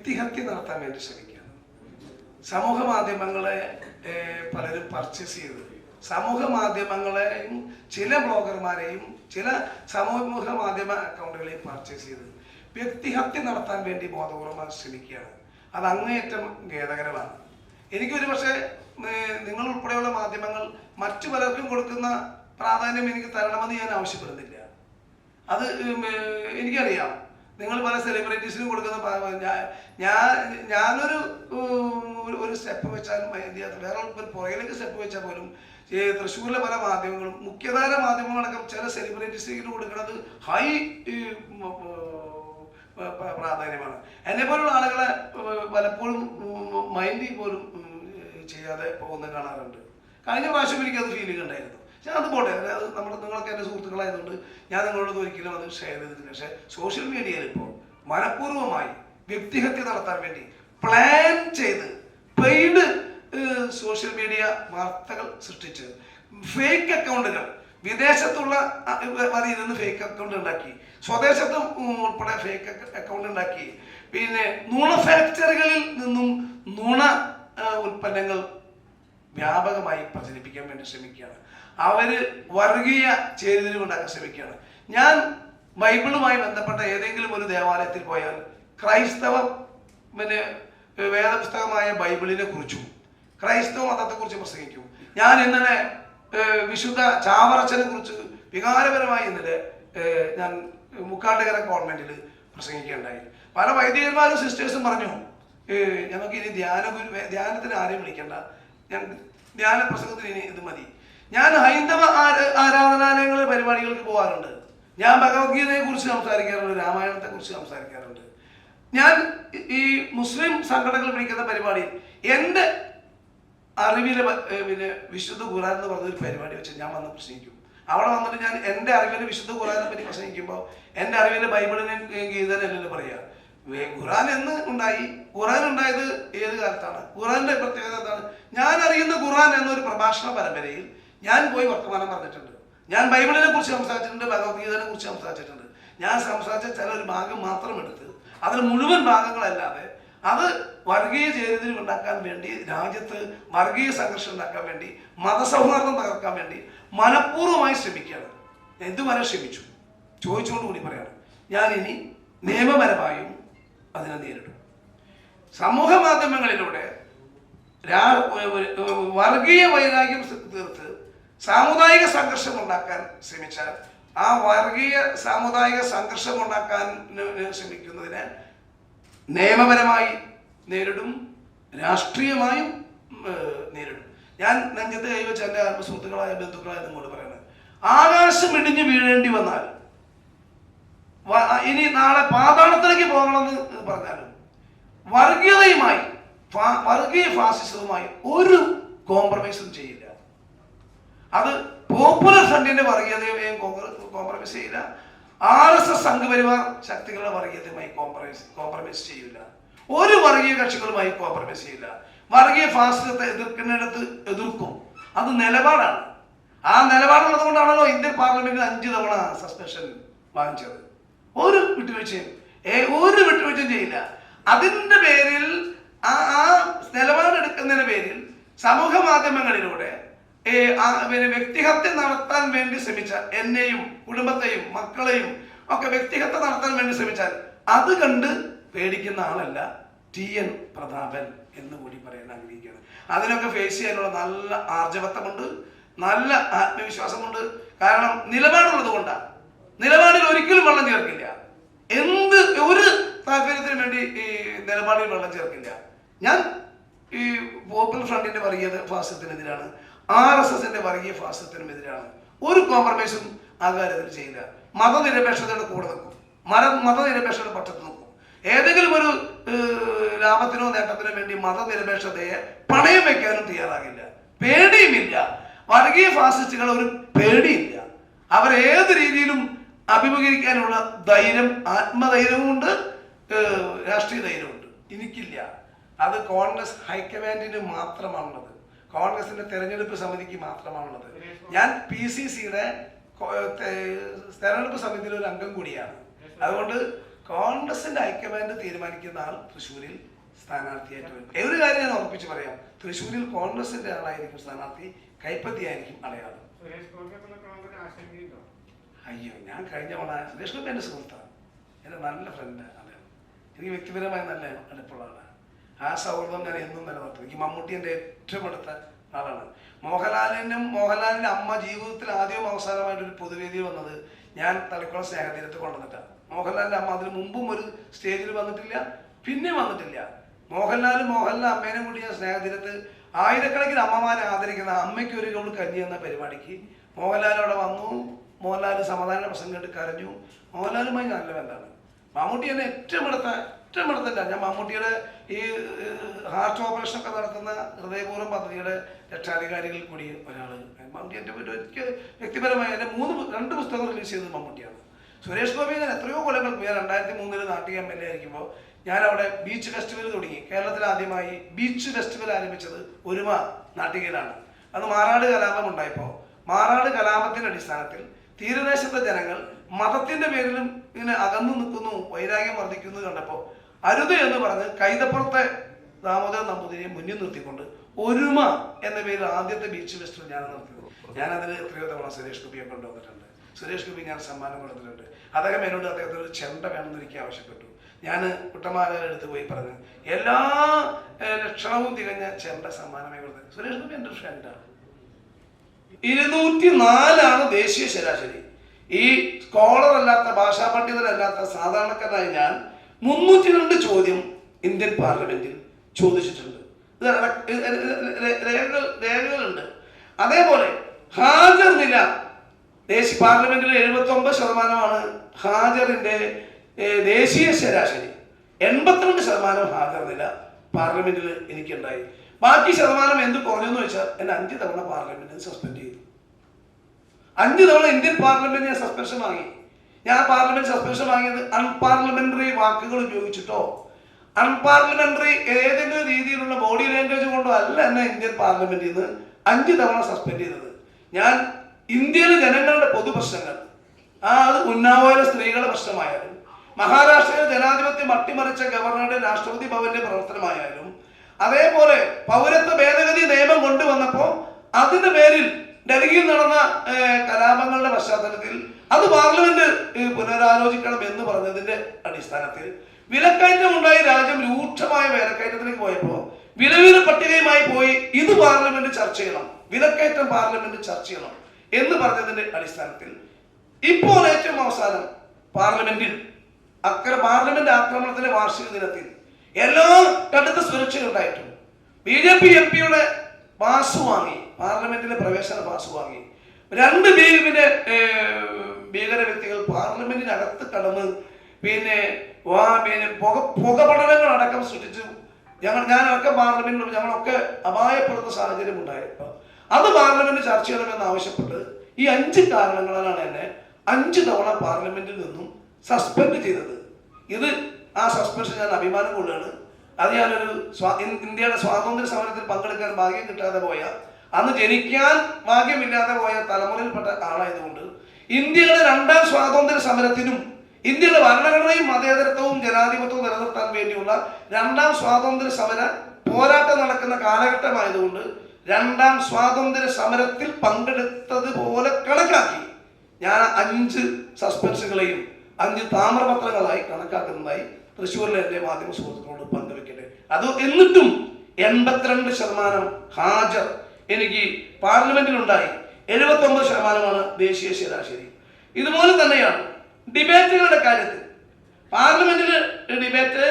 വ്യക്തിഹത്യ നടത്താൻ വേണ്ടി ശ്രമിക്കുകയാണ്. സമൂഹ മാധ്യമങ്ങളെ പലരും പർച്ചേസ് ചെയ്ത് സമൂഹ മാധ്യമങ്ങളെയും ചില ബ്ലോഗർമാരെയും ചില സമൂഹ മാധ്യമ അക്കൗണ്ടുകളെയും പർച്ചേസ് ചെയ്ത് വ്യക്തിഹത്യ നടത്താൻ വേണ്ടി ബോധപൂർവമായി ശ്രമിക്കുകയാണ്. അത് അങ്ങേയറ്റം ഖേദകരമാണ്. എനിക്കൊരു പക്ഷേ നിങ്ങൾ ഉൾപ്പെടെയുള്ള മാധ്യമങ്ങൾ മറ്റു പലർക്കും കൊടുക്കുന്ന പ്രാധാന്യം എനിക്ക് തരണമെന്ന് ഞാൻ ആവശ്യപ്പെടുന്നില്ല. അത് എനിക്കറിയാം. നിങ്ങൾ പല സെലിബ്രിറ്റീസിനും കൊടുക്കുന്ന ഞാൻ ഞാനൊരു ഒരു- സ്റ്റെപ്പ് വെച്ചാലും മൈൻഡ് ചെയ്യാത്ത വേറെ പുറകിലേക്ക് സ്റ്റെപ്പ് വെച്ചാൽ പോലും തൃശ്ശൂരിലെ പല മാധ്യമങ്ങളും മുഖ്യധാര മാധ്യമങ്ങളടക്കം ചില സെലിബ്രിറ്റീസിന് കൊടുക്കുന്നത് ഹൈ പ്രാധാന്യമാണ്. എന്നെ പോലുള്ള ആളുകളെ പലപ്പോഴും മൈൻഡ് പോലും ചെയ്യാതെ പോകുന്നത് കാണാറുണ്ട്. കഴിഞ്ഞ പ്രാവശ്യം എനിക്കത് ഫീലിംഗ് ഉണ്ടായിരുന്നു പക്ഷെ അത് പോട്ടെ. അത് നമ്മൾ നിങ്ങളൊക്കെ എന്റെ സുഹൃത്തുക്കളായതുകൊണ്ട് ഞാൻ നിങ്ങളോട് ഒരിക്കലും അത് ഷെയർ ചെയ്തിട്ടില്ല. പക്ഷേ സോഷ്യൽ മീഡിയയിൽ ഇപ്പോൾ മനഃപൂർവമായി വ്യക്തിഹത്യ നടത്താൻ വേണ്ടി പ്ലാൻ ചെയ്ത് പെയ്ഡ് സോഷ്യൽ മീഡിയ വാർത്തകൾ സൃഷ്ടിച്ച് ഫേക്ക് അക്കൗണ്ടുകൾ വിദേശത്തുള്ള വരിയിൽ നിന്ന് ഫേക്ക് അക്കൗണ്ട് ഉണ്ടാക്കി സ്വദേശത്തും ഉൾപ്പെടെ ഫേക്ക് അക്കൗണ്ട് ഉണ്ടാക്കി പിന്നെ നുണ ഫാക്ടറികളിൽ നിന്നും നുണ ഉൽപ്പന്നങ്ങൾ വ്യാപകമായി പ്രചരിപ്പിക്കാൻ വേണ്ടി ശ്രമിക്കുകയാണ്. അവർ വർഗീയ ചേരിതിരിവ് ഉണ്ടാക്കാൻ ശ്രമിക്കുകയാണ്. ഞാൻ ബൈബിളുമായി ബന്ധപ്പെട്ട ഏതെങ്കിലും ഒരു ദേവാലയത്തിൽ പോയാൽ ക്രൈസ്തവ പിന്നെ വേദപുസ്തകമായ ബൈബിളിനെ കുറിച്ചും ക്രൈസ്തവ മതത്തെക്കുറിച്ച് പ്രസംഗിക്കും. ഞാൻ ഇന്നലെ വിശുദ്ധ ചാവറച്ചനെ കുറിച്ച് വികാരപരമായി ഇന്നലെ ഞാൻ മുക്കാട്ടുകര ഗവൺമെന്റിൽ പ്രസംഗിക്കുകയുണ്ടായി. പല വൈദികന്മാരും സിസ്റ്റേഴ്സും പറഞ്ഞു ഞങ്ങൾക്ക് ഇനി ധ്യാന ധ്യാനത്തിന് ആരെയും വിളിക്കണ്ട. ഞാൻ ധ്യാന പ്രസംഗത്തിന് ഇനി ഇത് മതി. ഞാൻ ഹൈന്ദവ ആര- ആരാധനാലയങ്ങളിലെ പരിപാടികൾക്ക് പോകാറുണ്ട് ഞാൻ ഭഗവത്ഗീതയെ കുറിച്ച് സംസാരിക്കാറുണ്ട് രാമായണത്തെ കുറിച്ച് സംസാരിക്കാറുണ്ട്. ഞാൻ ഈ മുസ്ലിം സംഘടനകൾ വിളിക്കുന്ന പരിപാടി എന്റെ അറിവിലെ പിന്നെ വിശുദ്ധ ഖുറാൻ എന്ന് പറഞ്ഞൊരു പരിപാടി വെച്ച് ഞാൻ വന്ന് പ്രസംഗിക്കും. അവിടെ വന്നിട്ട് ഞാൻ എന്റെ അറിവിലെ വിശുദ്ധ ഖുറാനെ പറ്റി പ്രസംഗിക്കുമ്പോൾ എന്റെ അറിവിലെ ബൈബിളിനെ ഗീതനല്ലല്ലോ പറയുക ഖുറാൻ എന്ന് ഉണ്ടായി. ഖുറാൻ ഉണ്ടായത് ഏത് കാലത്താണ്? ഖുറാന്റെ പ്രത്യേകത എന്താണ്? ഞാൻ അറിയുന്ന ഖുറാൻ എന്നൊരു പ്രഭാഷണ പരമ്പരയിൽ ഞാൻ പോയി വർത്തമാനം പറഞ്ഞിട്ടുണ്ട്. ഞാൻ ബൈബിളിനെ കുറിച്ച് സംസാരിച്ചിട്ടുണ്ട് ഭഗവത്ഗീതനെ കുറിച്ച് സംസാരിച്ചിട്ടുണ്ട്. ഞാൻ സംസാരിച്ച ചില ഒരു ഭാഗം മാത്രം എടുത്ത് അതിൽ മുഴുവൻ ഭാഗങ്ങളല്ലാതെ അത് വർഗീയ ചേരിതിരിവ് ഉണ്ടാക്കാൻ വേണ്ടി രാജ്യത്ത് വർഗീയ സംഘർഷം ഉണ്ടാക്കാൻ വേണ്ടി മതസൗഹാർദ്ദം തകർക്കാൻ വേണ്ടി മനഃപൂർവമായി ശ്രമിക്കുകയാണ്. എന്തുവരെ ശ്രമിച്ചു? ചോദിച്ചുകൊണ്ട് കൂടി പറയാണ്. ഞാൻ ഇനി നിയമപരമായും അതിനെ നേരിടും. സമൂഹ മാധ്യമങ്ങളിലൂടെ വർഗീയ വൈരാഗ്യം തീർത്ത് സാമുദായിക സംഘർഷം ഉണ്ടാക്കാൻ ശ്രമിച്ചാൽ ആ വർഗീയ സാമുദായിക സംഘർഷം ഉണ്ടാക്കാൻ ശ്രമിക്കുന്നതിന് നിയമപരമായി നേരിടും രാഷ്ട്രീയമായും നേരിടും. ഞാൻ നെഞ്ചത്ത് കൈവച്ച് എന്റെ സുഹൃത്തുക്കളായ ബന്ധുക്കളായ നിങ്ങളോട് പറയുന്നത് ആകാശം ഇടിഞ്ഞു വീഴേണ്ടി വന്നാൽ ഇനി നാളെ പാതാളത്തിലേക്ക് പോകണമെന്ന് പറഞ്ഞാലും വർഗീയതയുമായി വർഗീയ ഫാസിസവുമായി ഒരു കോംപ്രമൈസും ചെയ്യില്ല. അത് പോപ്പുലർ ഫ്രണ്ടിന്റെ വർഗീയതയുമായും കോംപ്രമൈസ് ചെയ്യില്ല. ആർ എസ് എസ് സംഘപരിവാർ ശക്തികളുടെ വർഗീയതയുമായി കോംപ്രമൈസ് കോംപ്രമൈസ് ചെയ്യില്ല. ഒരു വർഗീയ കക്ഷികളുമായി കോംപ്രമൈസ് ചെയ്യില്ല. വർഗീയ ഫാസിസത്തെ എതിർക്കുന്നിടത്ത് എതിർക്കും. അത് നിലപാടാണ്. ആ നിലപാടുള്ളത് കൊണ്ടാണല്ലോ ഇന്ത്യൻ പാർലമെന്റിൽ അഞ്ച് തവണ സസ്പെൻഷൻ വാങ്ങിച്ചത്. ഒരു വിട്ടുവീഴ്ചയും ഒരു വിട്ടുവീഴ്ചയും ചെയ്യില്ല. അതിന്റെ പേരിൽ ആ ആ നിലപാടെടുക്കുന്നതിന്റെ പേരിൽ സമൂഹ മാധ്യമങ്ങളിലൂടെ പിന്നെ വ്യക്തിഹത്യ നടത്താൻ വേണ്ടി ശ്രമിച്ച എന്നെയും കുടുംബത്തെയും മക്കളെയും ഒക്കെ വ്യക്തിഹത്യ നടത്താൻ വേണ്ടി ശ്രമിച്ചാൽ അത് കണ്ട് പേടിക്കുന്ന ആളല്ല ടി എൻ പ്രതാപൻ എന്ന് കൂടി പറയാൻ ആഗ്രഹിക്കുകയാണ്. അതിനൊക്കെ ഫേസ് ചെയ്യാനുള്ള നല്ല ആർജവത്വമുണ്ട് നല്ല ആത്മവിശ്വാസമുണ്ട്. കാരണം നിലപാടുള്ളത് കൊണ്ടാണ് നിലപാടിൽ ഒരിക്കലും വെള്ളം ചേർക്കില്ല. എന്ത് ഒരു താല്പര്യത്തിന് വേണ്ടി ഈ നിലപാടിൽ വെള്ളം ചേർക്കില്ല. ഞാൻ ഈ പോപ്പുലർ ഫ്രണ്ടിന്റെ പറയുന്നത് ഫാസത്തിനെതിരാണ് ആർ എസ് എസിന്റെ വർഗീയ ഫാസത്തിനും എതിരാണ് ഒരു കോംപ്രമൈസും ആ കാര്യത്തിൽ ചെയ്യില്ല. മതനിരപേക്ഷതയുടെ കൂടെ നിൽക്കും. മത മതനിരപേക്ഷതയുടെ പക്ഷത്ത് നിൽക്കും. ഏതെങ്കിലും ഒരു ലാഭത്തിനോ നേട്ടത്തിനോ വേണ്ടി മതനിരപേക്ഷതയെ പണയം വെക്കാനും തയ്യാറാകില്ല. പേടിയുമില്ല. വർഗീയ ഫാസിസ്റ്റുകൾ ഒരു പേടിയില്ല. അവരേത് രീതിയിലും അഭിമുഖീകരിക്കാനുള്ള ധൈര്യം ആത്മധൈര്യവുമുണ്ട് രാഷ്ട്രീയ ധൈര്യമുണ്ട് എനിക്കില്ല. അത് കോൺഗ്രസ് ഹൈക്കമാൻഡിന് മാത്രമാണുള്ളത്. കോൺഗ്രസിന്റെ തെരഞ്ഞെടുപ്പ് സമിതിക്ക് മാത്രമാണുള്ളത്. ഞാൻ പി സി സിയുടെ തെരഞ്ഞെടുപ്പ് സമിതിയിലെ ഒരു അംഗം കൂടിയാണ്. അതുകൊണ്ട് കോൺഗ്രസിന്റെ ഹൈക്കമാൻഡ് തീരുമാനിക്കുന്ന ആൾ തൃശ്ശൂരിൽ സ്ഥാനാർത്ഥിയായിട്ട് വരും. ഒരു കാര്യം ഞാൻ ഉറപ്പിച്ച് പറയാം. തൃശ്ശൂരിൽ കോൺഗ്രസിന്റെ ആളായിരിക്കും സ്ഥാനാർത്ഥി കൈപ്പത്തിയായിരിക്കും അടയാളം അയ്യോ ഞാൻ കഴിഞ്ഞ തവണ സുരേഷ് ഗോപി എന്റെ സുഹൃത്താണ്. എന്റെ നല്ല ഫ്രണ്ട് അദ്ദേഹം എനിക്ക് വ്യക്തിപരമായി നല്ല അടുപ്പുള്ള ആളാണ്. ആ സൗഹൃദം ഞാൻ എന്നും നിലനിർത്തും. എനിക്ക് മമ്മൂട്ടി എന്റെ ഏറ്റവും അടുത്ത ആളാണ്. മോഹൻലാലിനും മോഹൻലാലിന്റെ അമ്മ ജീവിതത്തിൽ ആദ്യവും അവസാനമായിട്ട് ഒരു പൊതുവേദിയിൽ വന്നത് ഞാൻ തലക്കുളം സ്നേഹതീരത്ത് കൊണ്ടുവന്നിട്ടാണ്. മോഹൻലാലിന്റെ അമ്മ അതിന് മുമ്പും ഒരു സ്റ്റേജിൽ വന്നിട്ടില്ല പിന്നെ വന്നിട്ടില്ല. മോഹൻലാൽ മോഹൻലാൽ അമ്മേനെ കൂടി ഞാൻ സ്നേഹതീരത്ത് ആയിരക്കണക്കിന് അമ്മമാരെ ആദരിക്കുന്ന അമ്മയ്ക്ക് ഒരു കൗണ്ട് കഞ്ഞി എന്ന പരിപാടിക്ക് മോഹൻലാൽ അവിടെ വന്നു. മോഹൻലാൽ സമാധാന പ്രസംഗം കരഞ്ഞു. മോഹൻലാലുമായി നല്ല ബന്ധമാണ്. മമ്മൂട്ടി എന്നെ ഏറ്റവും അടുത്ത ഏറ്റവും അടുത്തല്ല ഞാൻ മമ്മൂട്ടിയുടെ ഈ ഹാർട്ട് ഓപ്പറേഷൻ ഒക്കെ നടത്തുന്ന ഹൃദയപൂർവം പദ്ധതിയുടെ രക്ഷാധികാരികളിൽ കൂടി ഒരാൾ മമ്മൂട്ടി എന്റെ എനിക്ക് വ്യക്തിപരമായി എന്റെ മൂന്ന് രണ്ട് പുസ്തകം റിലീസ് ചെയ്തത് മമ്മൂട്ടിയാണ്. സുരേഷ് ഗോപി ഞാൻ എത്രയോ കൊല്ലങ്ങൾക്ക് ഞാൻ രണ്ടായിരത്തി മൂന്നിൽ നാട്ടിക എം എൽ എ ആയിരിക്കുമ്പോൾ ഞാൻ അവിടെ ബീച്ച് ഫെസ്റ്റിവൽ തുടങ്ങി. കേരളത്തിൽ ആദ്യമായി ബീച്ച് ഫെസ്റ്റിവൽ ആരംഭിച്ചത് ഒരുമ നാട്ടികയിലാണ്. അത് മാറാട് കലാപം ഉണ്ടായപ്പോൾ മാറാട് കലാപത്തിന്റെ അടിസ്ഥാനത്തിൽ തീരദേശത്തെ ജനങ്ങൾ മതത്തിന്റെ പേരിലും ഇങ്ങനെ അകന്നു നിൽക്കുന്നു വൈരാഗ്യം വർദ്ധിക്കുന്നു കണ്ടപ്പോൾ അരുത് എന്ന് പറഞ്ഞ് കൈതപ്പുറത്തെ ദാമോദരൻ നമ്പൂതിരിയെ മുന്നിൽ നിർത്തിക്കൊണ്ട് ഒരുമ എന്ന പേരിൽ ആദ്യത്തെ ബീച്ച് ഫെസ്റ്റിവൽ ഞാൻ നടത്തിയത്. ഞാനതിൽ എത്രയോ തവണ സുരേഷ് ഗോപിയെ കൊണ്ടുവന്നിട്ടുണ്ട്. സുരേഷ് ഗോപി ഞാൻ സമ്മാനം കൊടുത്തിട്ടുണ്ട്. അദ്ദേഹം എന്നോട് അദ്ദേഹത്തിന് ഒരു ചെണ്ട വേണമെന്ന് എനിക്ക് ആവശ്യപ്പെട്ടു. ഞാൻ അടുത്ത് പോയി പറഞ്ഞു എല്ലാ ലക്ഷണവും തികഞ്ഞ ചെണ്ട സമ്മാനമായി കൊടുത്തത് സുരേഷ് ഗോപി എന്റെ ഫ്രണ്ടാണ് ഇരുന്നൂറ്റി നാലാണ് ദേശീയ ശരാശരി. ഈ സ്കോളർ അല്ലാത്ത ഭാഷാ പണ്ഡിതരല്ലാത്ത സാധാരണക്കാരനായ ഞാൻ മുന്നൂറ്റി രണ്ട് ചോദ്യം ഇന്ത്യൻ പാർലമെന്റിൽ ചോദിച്ചിട്ടുണ്ട്. രേഖകൾ രേഖകളുണ്ട്. അതേപോലെ ഹാജർ നില ദേശീയ പാർലമെന്റിൽ എഴുപത്തി ഒമ്പത് ശതമാനമാണ് ഹാജറിന്റെ ദേശീയ ശരാശരി. എൺപത്തിരണ്ട് ശതമാനം ഹാജർ നില പാർലമെന്റിൽ എനിക്കുണ്ടായി. ബാക്കി ശതമാനം എന്ത് കുറഞ്ഞെന്ന് വെച്ചാൽ എന്നെ അഞ്ച് തവണ പാർലമെന്റിൽ സസ്പെൻഡ് ചെയ്തു. അഞ്ച് തവണ ഇന്ത്യൻ പാർലമെന്റ് ഞാൻ സസ്പെൻഷൻ വാങ്ങി. ഞാൻ പാർലമെന്റ് സസ്പെൻഷൻ വാങ്ങിയത് അൺപാർലമെന്ററി വാക്കുകൾ ഉപയോഗിച്ചിട്ടോ? അൺപാർലമെന്ററി ഏതെങ്കിലും രീതിയിലുള്ള ബോഡി ലാംഗ്വേജ് കൊണ്ടോ അല്ല എന്നെ ഇന്ത്യൻ പാർലമെന്റിൽ നിന്ന് അഞ്ച് തവണ സസ്പെൻഡ് ചെയ്തത്. ഞാൻ ഇന്ത്യയിലെ ജനങ്ങളുടെ പൊതുപ്രശ്നങ്ങൾ ആ അത് ഉന്നാവോയിലെ സ്ത്രീകളുടെ പ്രശ്നമായാലും മഹാരാഷ്ട്രയിലെ ജനാധിപത്യം അട്ടിമറിച്ച ഗവർണറുടെ രാഷ്ട്രപതി ഭവന്റെ പ്രവർത്തനമായാലും അതേപോലെ പൗരത്വ ഭേദഗതി നിയമം കൊണ്ടുവന്നപ്പോൾ അതിന്റെ പേരിൽ ഡൽഹിയിൽ നടന്ന കലാപങ്ങളുടെ പശ്ചാത്തലത്തിൽ അത് പാർലമെന്റ് പുനരാലോചിക്കണം എന്ന് പറഞ്ഞതിന്റെ അടിസ്ഥാനത്തിൽ വിലക്കയറ്റം ഉണ്ടായി രാജ്യം രൂക്ഷമായ വിലക്കയറ്റത്തിലേക്ക് പോയപ്പോൾ വിലവില പട്ടികയുമായി പോയി ഇത് പാർലമെന്റ് ചർച്ച ചെയ്യണം വിലക്കയറ്റം പാർലമെന്റ് ചർച്ച ചെയ്യണം എന്ന് പറഞ്ഞതിന്റെ അടിസ്ഥാനത്തിൽ ഇപ്പോൾ ഏറ്റവും അവസാനം പാർലമെന്റിൽ അക്കരെ പാർലമെന്റ് ആക്രമണത്തിന്റെ വാർഷിക ദിനത്തിൽ എല്ലാ കടുത്ത സുരക്ഷയുണ്ടായിട്ടും. ബി ജെ പി എം പിയുടെ പാസ് വാങ്ങി പാർലമെന്റിലെ പ്രവേശന പാസ് വാങ്ങി. രണ്ട് ഭീകര ഭീകര വ്യക്തികൾ പാർലമെന്റിനകത്ത് കടന്ന് പിന്നെ വാ പിന്നെ പുക പുകപടലങ്ങൾ അടക്കം സൃഷ്ടിച്ചു ഞങ്ങൾ ഞാനൊക്കെ പാർലമെന്റിൽ ഞങ്ങളൊക്കെ അപായപ്പെടുന്ന സാഹചര്യം ഉണ്ടായപ്പോൾ അത് പാർലമെന്റ് ചർച്ച ചെയ്യണമെന്ന് ആവശ്യപ്പെട്ട് ഈ അഞ്ച് കാരണങ്ങളാണ് എന്നെ അഞ്ച് തവണ പാർലമെന്റിൽ നിന്നും സസ്പെൻഡ് ചെയ്തത്. ഇത് ആ സസ്പെൻഷൻ ഞാൻ അഭിമാനം കൊള്ളുകയാണ്. അത് ഞാനൊരു ഇന്ത്യയുടെ സ്വാതന്ത്ര്യ സമരത്തിൽ പങ്കെടുക്കാൻ ഭാഗ്യം കിട്ടാതെ പോയ അന്ന് ജനിക്കാൻ ഭാഗ്യമില്ലാതെ പോയ തലമുറയിൽപ്പെട്ട ആളായതുകൊണ്ട് ഇന്ത്യയുടെ രണ്ടാം സ്വാതന്ത്ര്യ സമരത്തിനും ഇന്ത്യയുടെ ഭരണഘടനയും മതേതരത്വവും ജനാധിപത്യവും നിലനിർത്താൻ വേണ്ടിയുള്ള രണ്ടാം സ്വാതന്ത്ര്യ സമര പോരാട്ടം നടക്കുന്ന കാലഘട്ടമായതുകൊണ്ട് രണ്ടാം സ്വാതന്ത്ര്യ സമരത്തിൽ പങ്കെടുത്തത് പോലെ കണക്കാക്കി. ഞാൻ അഞ്ച് സസ്പെൻസുകളെയും അഞ്ച് താമ്രപത്രങ്ങളായി കണക്കാക്കുന്നതായി തൃശ്ശൂരിലെ എന്റെ മാധ്യമ സുഹൃത്തുക്കളോട് പങ്കുവെക്കട്ടെ അത് എന്നിട്ടും എൺപത്തിരണ്ട് ശതമാനം ഹാജർ എനിക്ക് പാർലമെന്റിലുണ്ടായി. എഴുപത്തി ഒമ്പത് ശതമാനമാണ് ദേശീയ ശരാശരി. ഇതുപോലെ തന്നെയാണ് ഡിബേറ്റുകളുടെ കാര്യത്തിൽ. പാർലമെന്റിൽ ഡിബേറ്റ്